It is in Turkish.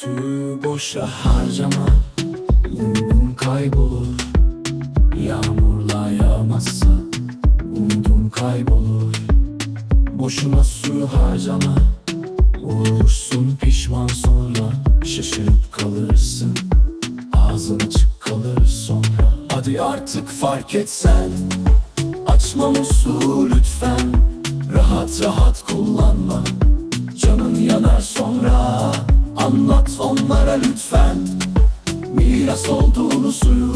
suyu boşa harcama Umudun kaybolur. Yağmurla yağmazsa Umudun kaybolur. Boşuna suyu harcama Vurursun pişman sonra. Şaşırıp kalırsın Ağzın açık kalır sonra. Hadi artık fark etsen Açma musluğu lütfen. Rahat rahat kullanma lütfen. Miras olduğunu suyun